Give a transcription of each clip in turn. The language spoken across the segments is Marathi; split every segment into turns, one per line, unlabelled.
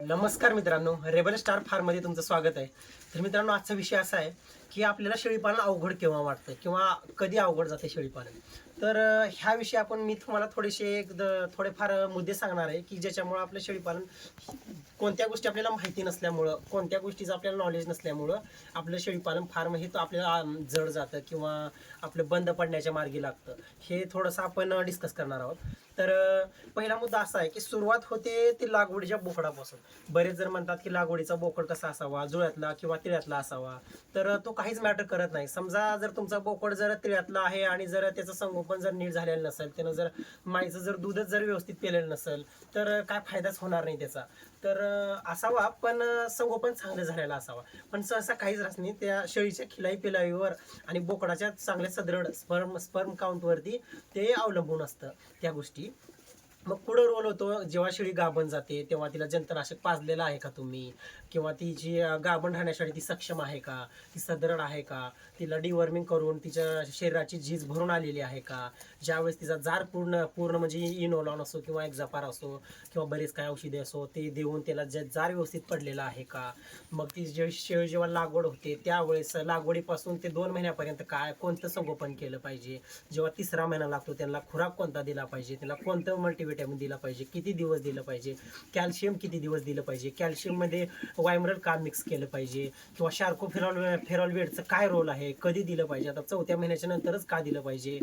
नमस्कार मित्रांनो रेबल स्टार फार्ममध्ये तुमचं स्वागत आहे. तर मित्रांनो आजचा विषय असा आहे की आपल्याला शेळीपालन अवघड केव्हा वाटतं किंवा कधी अवघड जाते शेळीपालन? तर ह्या विषयी आपण मी तुम्हाला थोडेसे एक थोडेफार मुद्दे सांगणार आहे की ज्याच्यामुळं आपलं शेळीपालन कोणत्या गोष्टी आपल्याला माहिती नसल्यामुळं कोणत्या गोष्टीचं आपल्याला नॉलेज नसल्यामुळं आपलं शेळीपालन फार्म हे आपल्याला जड जातं किंवा आपलं बंद पडण्याच्या मार्गी लागतं. हे थोडंसं आपण डिस्कस करणार आहोत. तर पहिला मुद्दा असा आहे की सुरुवात होते ती लागवडीच्या बोकडापासून. बरेच जण म्हणतात की लागवडीचा बोकड कसा असावा जुळ्यातला किंवा तिळ्यातला असावा. तर तो काहीच मॅटर करत नाही. समजा जर तुमचा बोकड जर तिळ्यातला आहे आणि जर त्याचं संगोपन जर नीट झालेलं नसेल त्यानं जर माईचं जर दूधच जर व्यवस्थित पेलेलं नसेल तर काय फायदाच होणार नाही त्याचा. तर असावा पण संगोपन चांगलं झालेलं असावा. पण सहसा काहीच राहत नाही. त्या शेळीच्या खिलाई पिलाईवर आणि बोकडाच्या चांगल्या सदृढ स्पर्म स्पर्म काउंटवरती ते अवलंबून असतं त्या गोष्टी. मग पुढं रोल होतो जेव्हा शेळी गाभण जाते तेव्हा तिला जंतनाशक पाजलेलं आहे का तुम्ही? किंवा तिची जी गाभण राहण्यासाठी ती सक्षम आहे का? ती सदृढ आहे का? तिला डिवर्मिंग करून तिच्या शरीराची झीज भरून आलेली आहे का? ज्यावेळेस तिचा जार पूर्ण पूर्ण म्हणजे इनोलॉन असो किंवा एक्झापार असो किंवा बरेच काय औषधे असो ते देऊन त्याला जे जार व्यवस्थित पडलेला आहे का? मग ती जे शेळी जेव्हा लागवड होते त्यावेळेस लागवडीपासून ते दोन महिन्यापर्यंत काय कोणतं संगोपन केलं पाहिजे? जेव्हा तिसरा महिना लागतो त्यांना खुराक कोणता दिला पाहिजे? त्याला कोणतं मल्टिवेट व्हिटॅमिन दिला पाहिजे किती दिवस दिलं पाहिजे कॅल्शियम किती दिवस दिलं पाहिजे कॅल्शियममध्ये वायमरल का मिक्स केलं पाहिजे किंवा शार्को फेरॉल फेरॉलवेडचं काय रोल आहे कधी दिलं पाहिजे आता चौथ्या महिन्याच्या नंतरच का दिलं पाहिजे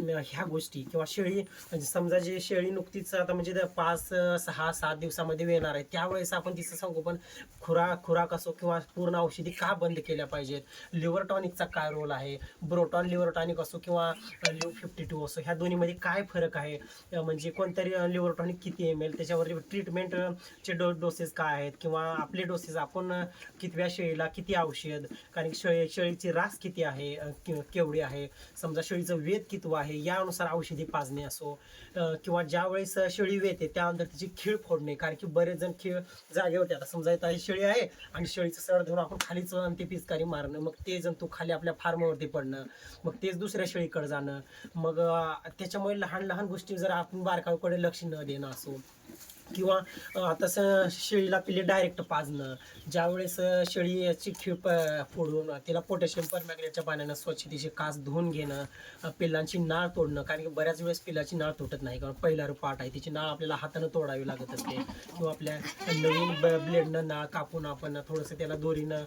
ह्या गोष्टी किंवा शेळी म्हणजे समजा जे शेळी नुकतीच आता म्हणजे पाच सहा सात दिवसामध्ये येणार आहे त्यावेळेस आपण तिचं संगोपन खुरा खुराक असो किंवा पूर्ण औषधी का बंद केल्या पाहिजेत लिव्हर टॉनिकचा काय रोल आहे ब्रोटॉन लिव्हर टॉनिक असो किंवा लिव्ह फिफ्टी टू असो ह्या दोन्हीमध्ये काय फरक आहे म्हणजे कोणतरी लिव्हर टॉनिक किती एम एल त्याच्यावर ट्रीटमेंटचे डो डोसेस काय आहेत? किंवा आपले डोसेस आपण कितव्या शेळीला किती औषध? कारण शेळी शेळीची रास किती आहे? कि- केवढी आहे? समजा शेळीचं वेद कितवं आहे? यानुसार औषधी पाजणे असो किंवा ज्या वेळेस शेळी वेते त्यानंतर तिची खीळ फोडणे. कारण की बरेच जण खीळ जागे होते. आता समजा इथं शेळी आहे आणि शेळीचं सड धरून आपण खालीच ते पिचकारी मारणं. मग ते जंतू खाली आपल्या फार्मवरती पडणं. मग तेच दुसऱ्या शेळीकडे जाणं. मग त्याच्यामुळे लहान लहान गोष्टी जर आपण बारकावीकडे लक्ष न देणं असो. किंवा आता स- शेळीला पिले डायरेक्ट पाजणं. ज्यावेळेस अं, शेळीची खीळ प- फोडून तिला पोटॅशियम परमॅग्नेटच्या पाण्यानं स्वच्छतेची कास धुवून घेणं पिल्लांची नाळ तोडणं. कारण की बऱ्याच वेळेस पिल्लाची नाळ तुटत नाही. कारण पहिला पाठ आहे. तिची नाळ आपल्याला हातानं तोडावी लागत असते. किंवा आपल्या नवीन ब ब्लेडनं नाळ कापून आपण थोडंसं त्याला दोरीनं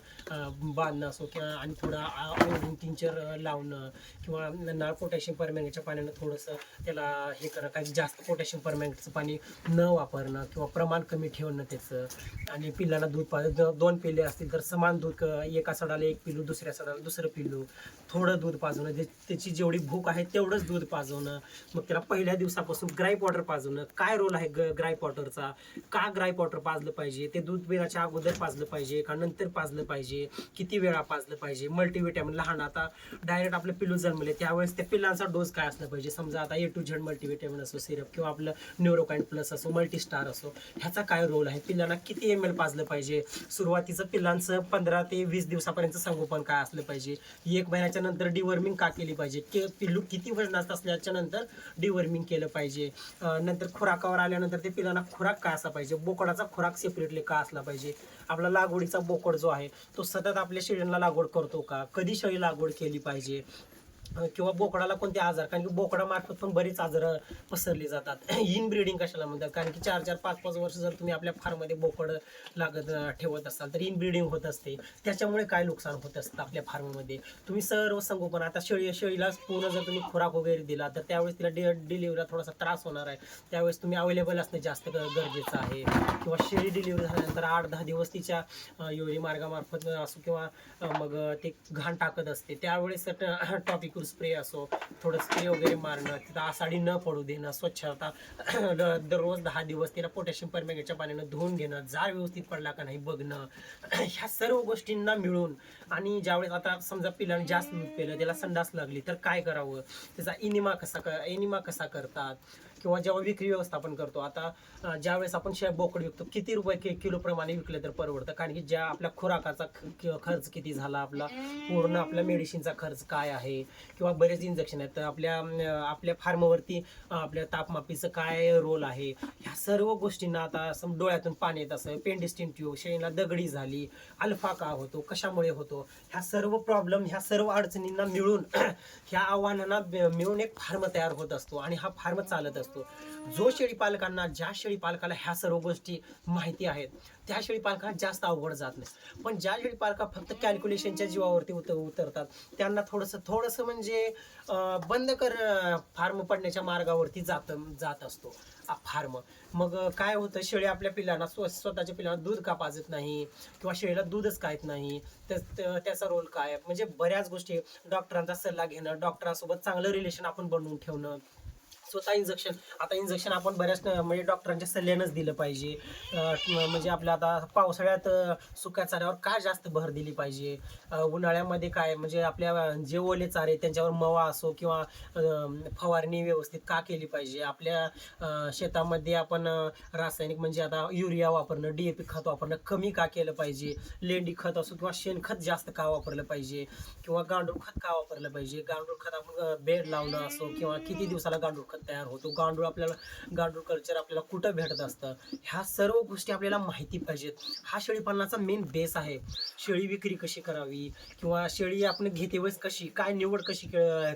बांधणं असो किंवा आणि थोडं किंचर टिंचर लावणं किंवा नाळ पोटॅशियम परमॅग्नेटच्या पाण्यानं थोडंसं त्याला हे करणं. काही जास्त पोटॅशियम परमॅग्नेटचं पाणी न वापरणं किंवा प्रमाण कमी ठेवणं त्याचं. आणि पिल्लांना दूध पा दोन पिल्ले असतील तर समान दूध एका सडाला एक पिल्लू दुसऱ्या सडाला दुसरं पिल्लू. थोडं दूध पाजवणं. जे- त्याची जेवढी भूक आहे तेवढंच दूध पाजवणं. मग त्याला पहिल्या दिवसापासून ग्राय वॉटर पाजवणं. काय रोल आहे ग ग्राय वॉटरचा? का ग्राय वॉटर पाजलं पाहिजे? ते दूध पिण्याच्या अगोदर पाजलं पाहिजे का नंतर पाजलं पाहिजे? किती वेळा पाजलं पाहिजे? मल्टीव्हिटॅमिन लहान. आता डायरेक्ट आपले पिल्लू जन्मले त्यावेळेस त्या पिल्लांचा डोस काय असला पाहिजे? समजा आता ए टू झेड मल्टीव्हिटॅमिन असो सिरप किंवा आपलं न्यूरोकाइन प्लस असो मल्टीस्टार असो ह्याचा काय रोल आहे? पिल्लांना किती एम एल पाजलं पाहिजे? सुरुवातीचं पिल्लांचं पंधरा ते वीस दिवसापर्यंत संगोपन काय असलं पाहिजे? एक महिन्याच्या नंतर डिवर्मिंग का केली पाहिजे? के पिल्लू किती वजनात असल्याच्या नंतर डिवर्मिंग केलं पाहिजे? नंतर खुराकावर आल्यानंतर ते पिल्लांना खुराक काय असला पाहिजे? बोकडाचा खुराक सेपरेटली का असला पाहिजे? आपला लागवडीचा बोकड जो आहे तो सतत आपल्या शेळींना लागवड करतो का? कधी शेळी लागवड केली पाहिजे? किंवा बोकडाला कोणते आजार कारण की बोकडामार्फत पण बरीच आजार पसरली जातात. इन ब्रीडिंग कशाला म्हणतात? कारण की चार चार पाच पाच वर्ष जर तुम्ही आपल्या फार्ममध्ये बोकड लागत ठेवत असाल तर इन ब्रीडिंग होत असते. त्याच्यामुळे काय नुकसान होत असतं आपल्या फार्ममध्ये? तुम्ही सर्व संगोपन आता शेळी शेळीला पूर्ण जर तुम्ही खुराक वगैरे दिला तर त्यावेळेस तिला डि डिलिव्हरीला थोडासा त्रास होणार आहे. त्यावेळेस तुम्ही अवेलेबल असणं जास्त ग- गरजेचं आहे. किंवा शेळी डिलिव्हरी झाल्यानंतर आठ दहा दिवस तिच्या अं, मार्गामार्फत असो किंवा मग ते घाण टाकत असते. त्यावेळेस टॉपिक लिक्विड स्प्रे असो थोडं स्प्रे वगैरे मारणं तिथं आसाडी न पडू देणं स्वच्छता दररोज दहा दिवस तिला पोटॅशियम परमॅगेटच्या पाण्यानं धुवून घेणं जार व्यवस्थित पडला का नाही बघणं ह्या सर्व गोष्टींना मिळून आणि ज्यावेळेस आता समजा पिलाने जास्त दूध पिलं त्याला संडास लागली तर काय करावं? त्याचा इनिमा कसा क इनिमा कसा करतात? किंवा जेव्हा विक्री व्यवस्थापन करतो आता ज्यावेळेस आपण शे बोकड विकतो किती रुपये किलो प्रमाणे विकले तर परवडतं? कारण की ज्या आपल्या खुराकाचा ख- खर्च किती झाला आपला पूर्ण आपल्या मेडिसिनचा खर्च काय आहे? किंवा बरेच इंजेक्शन आहेत तर आपल्या आपल्या फार्मवरती आपल्या तापमापीचं काय रोल आहे? ह्या सर्व गोष्टींना आता असं डोळ्यातून पाणी येत असं पेंडिस्टिन ट्यूब शेळीला दगडी झाली अल्फा का होतो कशामुळे होतो? ह्या सर्व प्रॉब्लेम ह्या सर्व अडचणींना मिळून ह्या आव्हानांना मिळून एक फार्म तयार होत असतो आणि हा फार्म चालत असतो. जो शेळी पालकांना ज्या शेळी पालकाला ह्या सर्व गोष्टी माहिती आहेत त्या शेळी पालकांना जास्त अवघड जात नाही. पण ज्या शेळी पालका फक्त कॅल्क्युलेशनच्या जीवावरती उतर उतरतात त्यांना थोडंसं थोडंसं म्हणजे बंद कर फार्म पडण्याच्या मार्गावरती जात जात असतो. फार्म. मग काय होतं शेळी आपल्या पिल्लांना स्व स्वतःच्या पिल्लांना दूध का पाजत नाही? किंवा शेळीला दूधच का येत नाही त्याचा रोल काय? म्हणजे बऱ्याच गोष्टी डॉक्टरांचा सल्ला घेणं डॉक्टरांसोबत चांगलं रिलेशन आपण बनवून ठेवणं स्वतः इंजेक्शन आता इंजेक्शन आपण बऱ्याच म्हणजे डॉक्टरांच्या सल्ल्यानंच दिलं पाहिजे. म्हणजे आपल्या आता पावसाळ्यात सुक्या चाऱ्यावर काय जास्त भर दिली पाहिजे? उन्हाळ्यामध्ये काय म्हणजे आपल्या जे ओले चारे त्यांच्यावर मवा असो किंवा फवारणी व्यवस्थित का केली पाहिजे? आपल्या शेतामध्ये आपण रासायनिक म्हणजे आता युरिया वापरणं डी ए पी खत वापरणं कमी का केलं पाहिजे? लेंडी खत असो किंवा शेणखत जास्त का वापरलं पाहिजे? किंवा गांडूळ खत का वापरलं पाहिजे? गांडूळ खत आपण बेड लावणं असो किंवा किती दिवसाला गांडूळ खत तयार होतो. गांडूळ आपल्याला गांडूळ कल्चर आपल्याला कुठं भेटत असतं? ह्या सर्व गोष्टी आपल्याला माहिती पाहिजेत. हा शेळीपालनाचा मेन बेस आहे. शेळी विक्री कशी करावी? किंवा शेळी आपण घेते वेळेस कशी? काय निवड कशी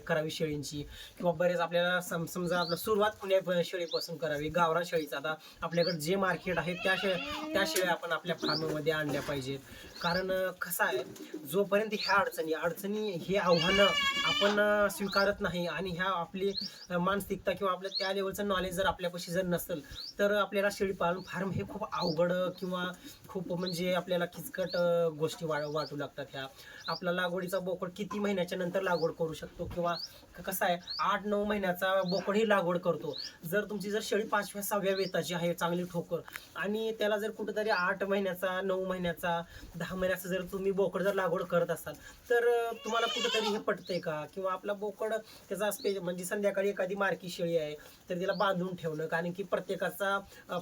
करावी शेळींची? किंवा बरेच आपल्याला सम समजा आपलं सुरुवात पुण्या शेळीपासून करावी? गावरान शेळीचा आता आपल्याकडे जे मार्केट आहे त्या शे त्या शेळ्या आपण आपल्या फार्ममध्ये आणल्या पाहिजेत. कारण कसं आहे? जोपर्यंत ह्या अडचणी अडचणी हे आव्हानं आपण स्वीकारत नाही आणि ह्या आपली मानसिकता किंवा आपलं त्या लेवलचं नॉलेज जर आपल्यापाशी जर नसेल तर आपल्याला शेळीपालन फार्म हे खूप अवघड किंवा खूप म्हणजे आपल्याला किचकट गोष्टी वा वाटू लागतात ह्या. आपला लागवडीचा बोकड किती महिन्याच्या नंतर लागवड करू शकतो किंवा कसं आहे? आठ नऊ महिन्याचा बोकडही लागवड करतो. जर तुमची जर शेळी पाचव्या सहाव्या वेताची आहे चांगली ठोकर आणि त्याला जर कुठेतरी आठ महिन्याचा नऊ महिन्याचा दहा महिन्याचा जर तुम्ही बोकड जर लागवड करत असाल तर तुम्हाला कुठेतरी हे पटतंय का? किंवा आपला बोकड त्याचा स्पे म्हणजे संध्याकाळी एखादी मार्की शेळी आहे तर तिला बांधून ठेवणं कारण की प्रत्येकाचा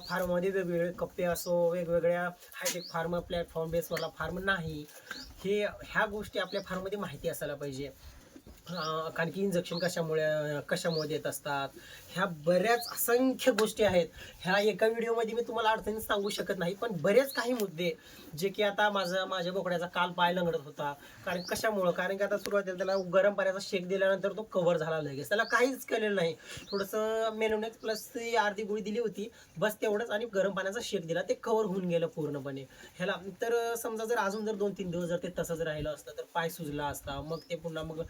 फार्ममध्ये वेगवेगळे कप्पे असो वेगवेगळ्या हायटेक फार्म प्लॅटफॉर्म बेसवरला फार्म नाही. हे ह्या गोष्टी आपल्या फार्ममध्ये माहिती असायला पाहिजे. कारण की इंजेक्शन कशामुळे कशामुळे देत असतात? ह्या बऱ्याच असंख्य गोष्टी आहेत. ह्या एका व्हिडिओमध्ये मी तुम्हाला अडचणीत सांगू शकत नाही पण बरेच काही मुद्दे जे की आता माझा माझ्या बोकड्याचा काल पाय लंगडत होता. कारण कशामुळं? कारण की आता सुरुवातीला त्याला गरम पाण्याचा शेक दिल्यानंतर तो कव्हर झाला लगेच. त्याला काहीच केलेलं नाही. थोडंसं मेनोनेक्स प्लस ती अर्धी गोळी दिली होती. बस तेवढंच आणि गरम पाण्याचा शेक दिला. ते कव्हर होऊन गेलं पूर्णपणे. ह्याला तर समजा जर अजून जर दोन तीन दिवस जर ते तसंच राहिलं असतं तर पाय सुजला असता मग ते पुन्हा मग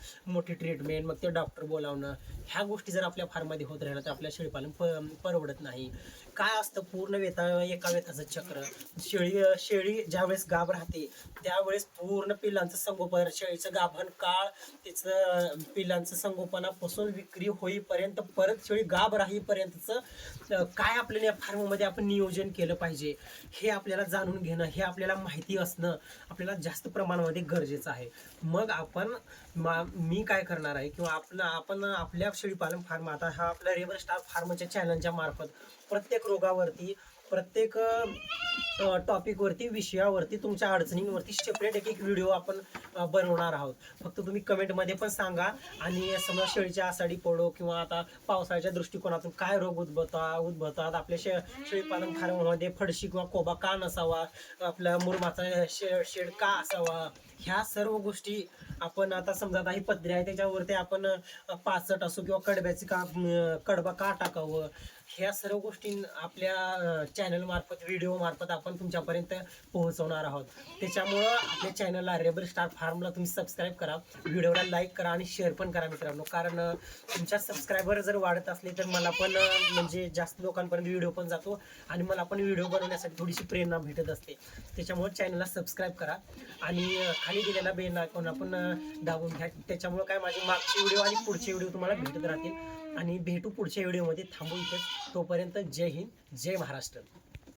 मोठी ट्रीटमेंट मग ते डॉक्टर बोलावणं ह्या गोष्टी जर आपल्या फार्ममध्ये होत राहिल्या तर आपल्या शेळीपालन प परवडत नाही. काय असतं पूर्ण वेता एका वेताचं चक्र? शेळी शेळी ज्यावेळेस गाभ राहते त्यावेळेस पूर्ण पिल्लांचं संगोपन शेळीचं गाभण काळ तिचं पिल्लांचं संगोपनापासून विक्री होईपर्यंत परत शेळी गाभ राहीपर्यंतचं काय आपल्याला या फार्ममध्ये आपण नियोजन केलं पाहिजे हे आपल्याला जाणून घेणं हे आपल्याला माहिती असणं आपल्याला जास्त प्रमाणामध्ये गरजेचं आहे. मग आपण मा मी काय करणार आहे किंवा आपलं आपण आपल्या शेळीपालन फार्म आता हा आपल्या रेबर स्टार फार्मच्या चॅनलच्या मार्फत प्रत्येक रोगावरती प्रत्येक टॉपिकवरती विषयावरती तुमच्या अडचणींवरती सेपरेट एक एक व्हिडिओ आपण बनवणार आहोत. फक्त तुम्ही कमेंटमध्ये पण सांगा आणि समजा शेळीच्या आसाडी पडो किंवा आता पावसाळ्याच्या दृष्टिकोनातून काय रोग उद्भवता उद्भवतात? आपल्या शे शेळीपालन फार्ममध्ये फडशी किंवा कोबा का नसावा? आपल्या मुरमाचा शे शेड का असावा? ह्या सर्व गोष्टी आपण आता समजा आता ही पत्रे आहे त्याच्यावरती आपण पाचट असो किंवा कडब्याची का कडबा का टाकावं? ह्या सर्व गोष्टी आपल्या चॅनल मार्फत व्हिडिओ मार्फत आपण तुमच्यापर्यंत पोहोचवणार आहोत. त्याच्यामुळं आपल्या चॅनलला रेबल स्टार फार्मला तुम्ही सबस्क्राईब करा. व्हिडिओला लाईक करा आणि शेअर पण करा मित्रांनो. कारण तुमच्या सबस्क्रायबर जर वाढत असले तर मला पण म्हणजे जास्त लोकांपर्यंत व्हिडिओ पण जातो आणि मला पण व्हिडिओ बनवण्यासाठी थोडीशी प्रेरणा भेटत असते. त्याच्यामुळे चॅनलला सबस्क्राईब करा आणि खाली दिलेला बेल आयकॉन आपण दाबून घ्या. त्याच्यामुळे काय माझे मागचे व्हिडिओ आणि पुढचे व्हिडिओ तुम्हाला भेटत राहतील. आणि भेटू पुढच्या व्हिडिओमध्ये थांबू इथे तोपर्यंत जय हिंद जय महाराष्ट्र.